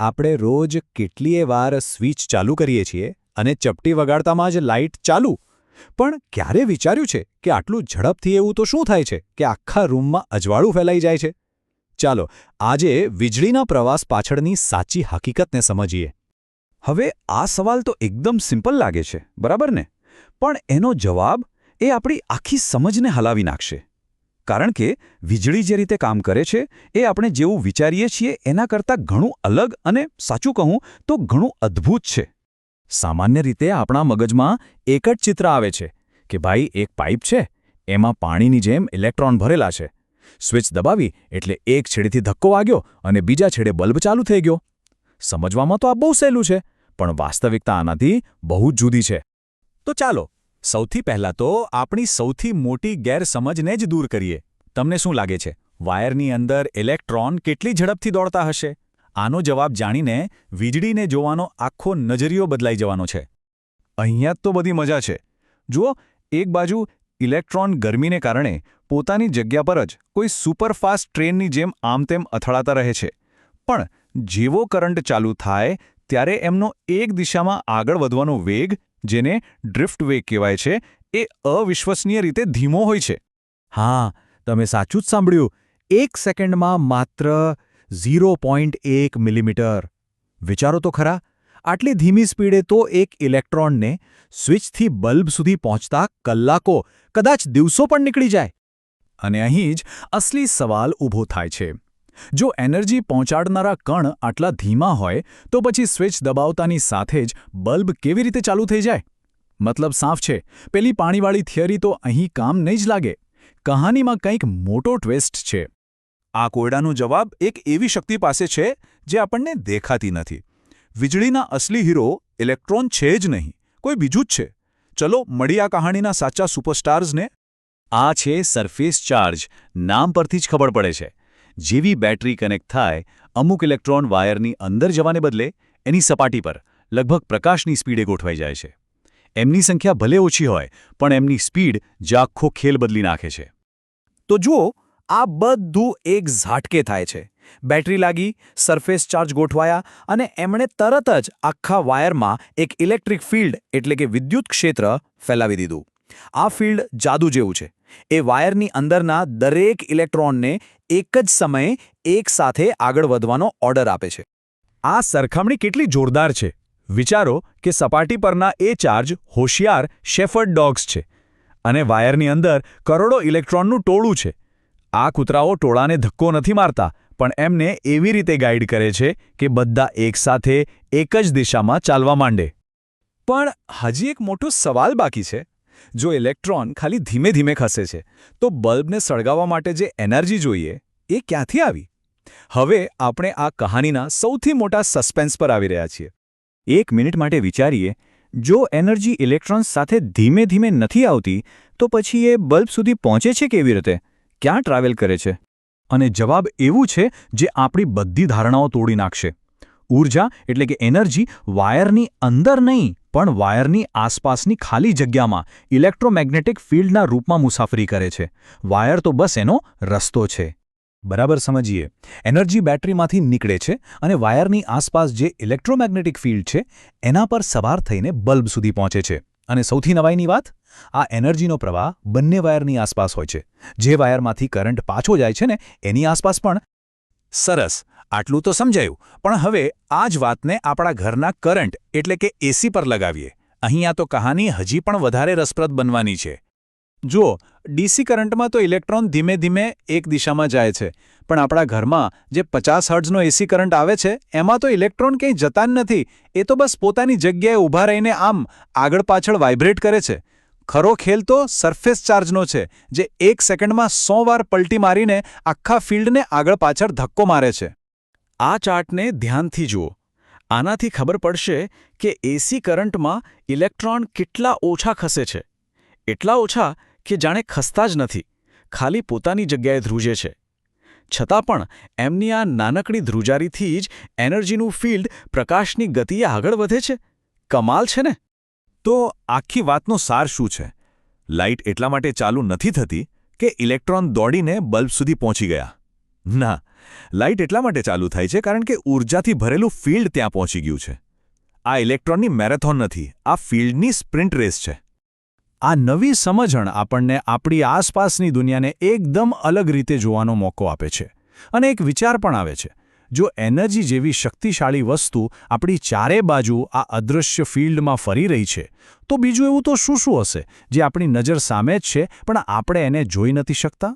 આપણે રોજ કેટલીય વાર સ્વિચ ચાલુ કરીએ છીએ અને ચપટી વગાડતામાં જ લાઇટ ચાલુ. પણ ક્યારે વિચાર્યું છે કે આટલું ઝડપથી એવું તો શું થાય છે કે આખા રૂમમાં અજવાળું ફેલાઈ જાય છે? ચાલો, આજે વીજળીના પ્રવાસ પાછળની સાચી હકીકતને સમજીએ. હવે આ સવાલ તો એકદમ સિમ્પલ લાગે છે, બરાબર ને? પણ એનો જવાબ એ આપણી આખી સમજને હલાવી નાખશે. કારણ કે વીજળી જે રીતે કામ કરે છે, એ આપણે જેવું વિચારીએ છીએ એના કરતાં ઘણું અલગ અને સાચું કહું તો ઘણું અદ્ભુત છે. સામાન્ય રીતે આપણા મગજમાં એક જ ચિત્ર આવે છે કે ભાઈ એક પાઇપ છે, એમાં પાણીની જેમ ઇલેક્ટ્રોન ભરેલા છે. સ્વિચ દબાવી એટલે એક છેડેથી ધક્કો વાગ્યો અને બીજા છેડે બલ્બ ચાલુ થઈ ગયો. સમજવામાં તો આ બહુ સહેલું છે, પણ વાસ્તવિકતા આનાથી બહુ જુદી છે. તો ચાલો સૌથી પહેલાં તો આપણી સૌથી મોટી ગેરસમજને જ દૂર કરીએ. તમને શું લાગે છે? વાયરની અંદર ઇલેક્ટ્રોન કેટલી ઝડપથી દોડતા હશે? આનો જવાબ જાણીને વીજળીને જોવાનો આખો નજરિયો બદલાઈ જવાનો છે. અહીંયા તો બધી મજા છે. જુઓ, એક બાજુ ઇલેક્ટ્રોન ગરમીને કારણે પોતાની જગ્યા પર જ કોઈ સુપરફાસ્ટ ટ્રેનની જેમ આમતેમ અથડાતા રહે છે. પણ જેવો કરંટ ચાલુ થાય, ત્યારે એમનો એક દિશામાં આગળ વધવાનો વેગ જેને ડ્રિફ્ટ વેગ કહેવાય છે, એ અવિશ્વસનીય રીતે ધીમો હોય છે. હા, તમે સાચું જ સાંભળ્યું. એક સેકન્ડમાં માત્ર ઝીરો પોઈન્ટ એક મિલીમીટર. વિચારો તો ખરા. આટલી ધીમી સ્પીડે તો એક ઇલેક્ટ્રોનને સ્વિચથી બલ્બ સુધી પહોંચતા કલાકો, કદાચ દિવસો પણ નીકળી જાય. અને અહીં જ અસલી સવાલ ઊભો થાય છે. જો એનર્જી પહોંચાડનારા કણ આટલા ધીમા હોય, તો પછી સ્વિચ દબાવતાની સાથે જ બલ્બ કેવી રીતે ચાલુ થઈ જાય? મતલબ સાફ છે. પેલી પાણીવાળી થિયરી તો અહીં કામ નહીં જ લાગે. કહાનીમાં કંઈક મોટો ટ્વિસ્ટ છે. આ કોયડાનો જવાબ એક એવી શક્તિ પાસે છે, જે આપણને દેખાતી નથી. વીજળીના અસલી હીરો ઇલેક્ટ્રોન છે જ નહીં. કોઈ બીજું જ છે. ચલો મળી આ કહાણીના સાચા સુપરસ્ટાર્સને. આ છે સરફેસ ચાર્જ. નામ પરથી જ ખબર પડે છે. જેવી બેટરી કનેક્ટ થાય, અમુક ઇલેક્ટ્રોન વાયરની અંદર જવાને બદલે એની સપાટી પર લગભગ પ્રકાશની સ્પીડે ગોઠવાઈ જાય છે. એમની સંખ્યા ભલે ઓછી હોય, પણ એમની સ્પીડ જ આખો ખેલ બદલી નાખે છે. તો જુઓ, આ બધું એક ઝાટકે થાય છે. બેટરી લાગી, સરફેસ ચાર્જ ગોઠવાયા અને એમણે તરત જ આખા વાયરમાં એક ઇલેક્ટ્રિક ફિલ્ડ એટલે કે વિદ્યુત ક્ષેત્ર ફેલાવી દીધું. આ ફિલ્ડ જાદુ જેવું છે. એ વાયરની અંદરના દરેક ઇલેક્ટ્રોનને એક જ સમયે એક સાથે આગળ વધવાનો ઓર્ડર આપે છે. આ સરખામણી કેટલી જોરદાર છે. વિચારો કે સપાટી પરના એ ચાર્જ હોશિયાર શેફર્ડ ડોગ્સ છે અને વાયરની અંદર કરોડો ઇલેક્ટ્રોનનું ટોળું છે. આ કૂતરાઓ ટોળાને ધક્કો નથી મારતા, પણ એમને એવી રીતે ગાઈડ કરે છે કે બધા એકસાથે એક જ દિશામાં ચાલવા માંડે. પણ હજી એક મોટો સવાલ બાકી છે. જો ઇલેક્ટ્રોન ખાલી ધીમે ધીમે ખસે છે, તો બલ્બને સળગાવવા માટે જે એનર્જી જોઈએ, એ ક્યાંથી આવી? હવે આપણે આ કહાનીના સૌથી મોટા સસ્પેન્સ પર આવી રહ્યા છીએ. એક મિનિટ માટે વિચારીએ, જો એનર્જી ઇલેક્ટ્રોન્સ સાથે ધીમે ધીમે નથી આવતી, તો પછી એ બલ્બ સુધી પહોંચે છે કેવી રીતે? ક્યાં ટ્રાવેલ કરે છે? અને જવાબ એવું છે જે આપણી બધી ધારણાઓ તોડી નાખશે. ઊર્જા એટલે કે એનર્જી વાયરની અંદર નહીં, પણ વાયરની આસપાસની ખાલી જગ્યામાં ઇલેક્ટ્રોમેગ્નેટિક ફિલ્ડના રૂપમાં મુસાફરી કરે છે. વાયર તો બસ એનો રસ્તો છે. બરાબર સમજીએ? એનર્જી બેટરીમાંથી નીકળે છે અને વાયરની આસપાસ જે ઇલેક્ટ્રોમેગ્નેટિક ફિલ્ડ છે, એના પર સવાર થઈને બલ્બ સુધી પહોંચે છે. અને સૌથી નવાઈની વાત? આ એનર્જીનો પ્રવાહ બંને વાયરની આસપાસ હોય છે. જે વાયરમાંથી કરંટ પાછો જાય છે ને, એની આસપાસ પણ સરસ, આટલું તો સમજાયું, પણ હવે આ જ વાતને આપણા ઘરના કરંટ, એટલે કે એસી પર લગાવીએ. અહીંયા તો કહાની હજી પણ વધારે રસપ્રદ બનવાની છે. જુઓ, ડીસી કરંટમાં તો ઇલેક્ટ્રોન ધીમે ધીમે એક દિશામાં જાય છે, પણ આપણા ઘરમાં જે પચાસ હર્ટ્ઝનો એસી કરંટ આવે છે, એમાં તો ઇલેક્ટ્રોન કંઈ જતા જ નથી. એ તો બસ પોતાની જગ્યાએ ઊભા રહીને આમ આગળ પાછળ વાઇબ્રેટ કરે છે. ખરો ખેલ તો સરફેસ ચાર્જનો છે, જે એક સેકન્ડમાં સો વાર પલટી મારીને આખા ફિલ્ડને આગળ પાછળ ધક્કો મારે છે. આ ચાર્ટને ધ્યાનથી જુઓ. આનાથી ખબર પડશે કે એસી કરંટમાં ઇલેક્ટ્રોન કેટલા ઓછા ખસે છે. એટલા ઓછા કે જાણે ખસતા જ નથી, ખાલી પોતાની જગ્યાએ ધ્રુજે છે. છતાં પણ એમની આ નાનકડી ધ્રુજારીથી જ એનર્જીનું ફિલ્ડ પ્રકાશની ગતિએ આગળ વધે છે. કમાલ છે ને? તો આખી વાતનો સાર શું છે? લાઇટ એટલા માટે ચાલુ નથી થતી કે ઇલેક્ટ્રોન દોડીને બલ્બ સુધી પહોંચી ગયા. ના, લાઇટ એટલા માટે ચાલુ થાય છે કારણ કે ઊર્જાથી ભરેલું ફિલ્ડ ત્યાં પહોંચી ગયું છે. આ ઇલેક્ટ્રોનની મેરેથોન નથી, આ ફિલ્ડની સ્પ્રિન્ટ રેસ છે. આ નવી સમજણ આપણને આપણી આસપાસની દુનિયાને એકદમ અલગ રીતે જોવાનો મોકો આપે છે અને એક વિચાર પણ આવે છે. જો એનર્જી જેવી શક્તિશાળી વસ્તુ આપણી ચારે બાજુ આ અદૃશ્ય ફિલ્ડમાં ફરી રહી છે, તો બીજું એવું તો શું શું હશે જે આપણી નજર સામે જ છે, પણ આપણે એને જોઈ નથી શકતા?